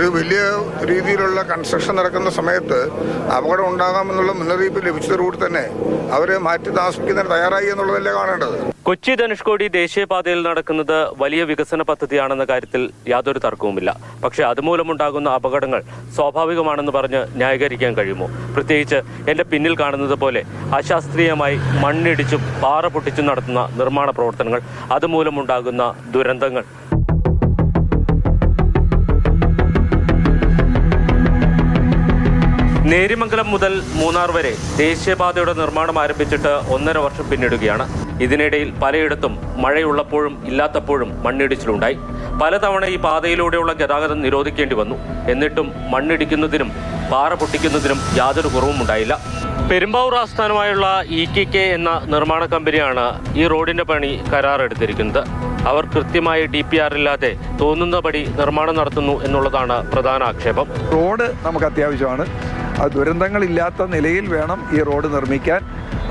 ഒരു വലിയ രീതിയിലുള്ള കൺസ്ട്രക്ഷൻ നടക്കുന്ന സമയത്ത് അപകടം ഉണ്ടാകാമെന്നുള്ള മുന്നറിയിപ്പ് ലഭിച്ചതോടുകൂടി തന്നെ അവരെ മാറ്റി താമസിപ്പിക്കുന്നതിന് തയ്യാറായി എന്നുള്ളതല്ലേ കാണേണ്ടത്? കൊച്ചി ധനുഷ്കോടി ദേശീയപാതയിൽ നടക്കുന്നത് വലിയ വികസന പദ്ധതിയാണെന്ന കാര്യത്തിൽ യാതൊരു തർക്കവുമില്ല. പക്ഷേ അതുമൂലമുണ്ടാകുന്ന അപകടങ്ങൾ സ്വാഭാവികമാണെന്ന് പറഞ്ഞ് ന്യായീകരിക്കാൻ കഴിയുമോ? പ്രത്യേകിച്ച് എന്റെ പിന്നിൽ കാണുന്നത് പോലെ അശാസ്ത്രീയമായി മണ്ണിടിച്ചും പാറ പൊട്ടിച്ചും നടത്തുന്ന നിർമ്മാണ പ്രവർത്തനങ്ങൾ അതുമൂലമുണ്ടാകുന്ന ദുരന്തങ്ങൾ നേരിമംഗലം മുതൽ മൂന്നാർ വരെ ദേശീയപാതയുടെ നിർമ്മാണം ആരംഭിച്ചിട്ട് ഒന്നര വർഷം പിന്നിടുകയാണ്. ഇതിനിടയിൽ പലയിടത്തും മഴയുള്ളപ്പോഴും ഇല്ലാത്തപ്പോഴും മണ്ണിടിച്ചിലുണ്ടായി. പലതവണ ഈ പാതയിലൂടെയുള്ള ഗതാഗതം നിരോധിക്കേണ്ടി വന്നു. എന്നിട്ടും മണ്ണിടിക്കുന്നതിനും പാറ പൊട്ടിക്കുന്നതിനും യാതൊരു കുറവും ഉണ്ടായില്ല. പെരുമ്പാവൂർ ആസ്ഥാനമായുള്ള ഇ കെ കെ എന്ന നിർമ്മാണ കമ്പനിയാണ് ഈ റോഡിന്റെ പണി കരാറെടുത്തിരിക്കുന്നത്. അവർ കൃത്യമായി ഡി പി ആർ ഇല്ലാതെ തോന്നുന്നപടി നിർമ്മാണം നടത്തുന്നു എന്നുള്ളതാണ് പ്രധാന ആക്ഷേപം. റോഡ് നമുക്ക് അത്യാവശ്യമാണ്. അത് ദുരന്തങ്ങളില്ലാത്ത നിലയിൽ വേണം ഈ റോഡ് നിർമ്മിക്കാൻ.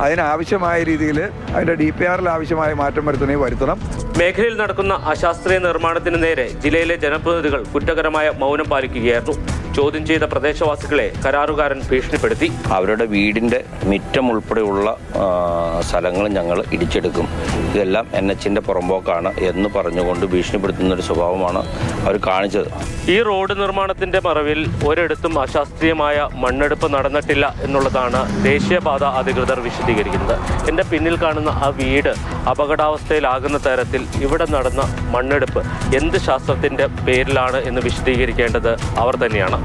അതിനാവശ്യമായ രീതിയിൽ അതിന്റെ ഡി പി ആറിൽ ആവശ്യമായ മാറ്റം വരുത്തണേ വരുത്തണം. മേഖലയിൽ നടക്കുന്ന അശാസ്ത്രീയ നിർമ്മാണത്തിന് നേരെ ജില്ലയിലെ ജനപ്രതിനിധികൾ കുറ്റകരമായ മൗനം പാലിക്കുകയായിരുന്നു. ചോദ്യം ചെയ്ത പ്രദേശവാസികളെ കരാറുകാരൻ ഭീഷണിപ്പെടുത്തി. അവരുടെ വീടിന്റെ മിറ്റം ഉൾപ്പെടെയുള്ള സ്ഥലങ്ങൾ ഞങ്ങൾ ഇടിച്ചെടുക്കും. ഇതെല്ലാം എൻ എച്ചിന്റെ പുറമ്പോക്കാണ് എന്ന് പറഞ്ഞുകൊണ്ട് ഭീഷണിപ്പെടുത്തുന്ന ഒരു സ്വഭാവമാണ് അവർ കാണിച്ചത്. ഈ റോഡ് നിർമ്മാണത്തിന്റെ മറവിൽ ഒരിടത്തും അശാസ്ത്രീയമായ മണ്ണെടുപ്പ് നടന്നിട്ടില്ല എന്നുള്ളതാണ് ദേശീയപാത അധികൃതർ വിശദീകരിക്കുന്നത്. എന്റെ പിന്നിൽ കാണുന്ന ആ വീട് അപകടാവസ്ഥയിലാകുന്ന തരത്തിൽ ഇവിടെ നടന്ന മണ്ണെടുപ്പ് എന്ത് ശാസ്ത്രത്തിന്റെ പേരിലാണ് എന്ന് വിശദീകരിക്കേണ്ടത് അവർ തന്നെയാണ്.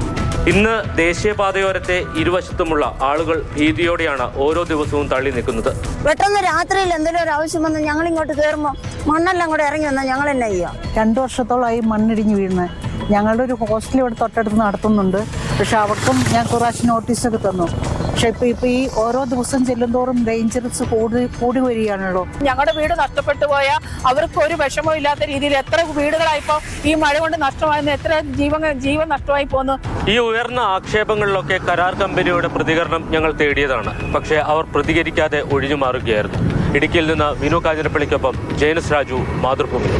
ഇന്ന് ദേശീയപാതയോരത്തെ ഇരുവശത്തുമുള്ള ആളുകൾ ഭീതിയോടെയാണ് ഓരോ ദിവസവും തള്ളി നിൽക്കുന്നത്. പെട്ടെന്ന് രാത്രിയിൽ എന്തെങ്കിലും ഒരു ആവശ്യം വന്ന് ഞങ്ങൾ ഇങ്ങോട്ട് കയറുമ്പോൾ മണ്ണെല്ലാം കൂടെ ഇറങ്ങി വന്നാൽ ഞങ്ങൾ എന്നാ ചെയ്യാം? രണ്ടു വർഷത്തോളമായി മണ്ണിടിഞ്ഞ് വീഴുന്നത് ഞങ്ങളുടെ ഒരു ഹോസ്റ്റൽ ഇവിടെ തൊട്ടടുത്ത് നടത്തുന്നുണ്ട്. പക്ഷെ അവർക്കും ഞാൻ കുറച്ച് നോട്ടീസൊക്കെ തന്നു. പക്ഷെ ഇപ്പൊ ഇപ്പൊ ഈ ഓരോ ദിവസം ചെല്ലുന്തോറും ഡേഞ്ചറസ് കൂടി കൂടി വരികയാണല്ലോ. ഞങ്ങളുടെ വീട് നഷ്ടപ്പെട്ടു പോയ അവർക്ക് ഒരു വിഷമവും ഇല്ലാത്ത രീതിയിൽ എത്ര വീടുകളായിപ്പോ ഈ മഴ കൊണ്ട് നഷ്ടമായിരുന്നു എത്ര ജീവൻ ജീവൻ നഷ്ടമായി പോന്നു. ഈ ഉയർന്ന ആക്ഷേപങ്ങളിലൊക്കെ കരാർ കമ്പനിയുടെ പ്രതികരണം ഞങ്ങൾ തേടിയതാണ്. പക്ഷെ അവർ പ്രതികരിക്കാതെ ഒഴിഞ്ഞു മാറുകയായിരുന്നു. ഇടുക്കിയിൽ നിന്ന് വിനു കാഞ്ഞിരപ്പള്ളിക്കൊപ്പം ജയനസ് രാജു മാതൃഭൂമി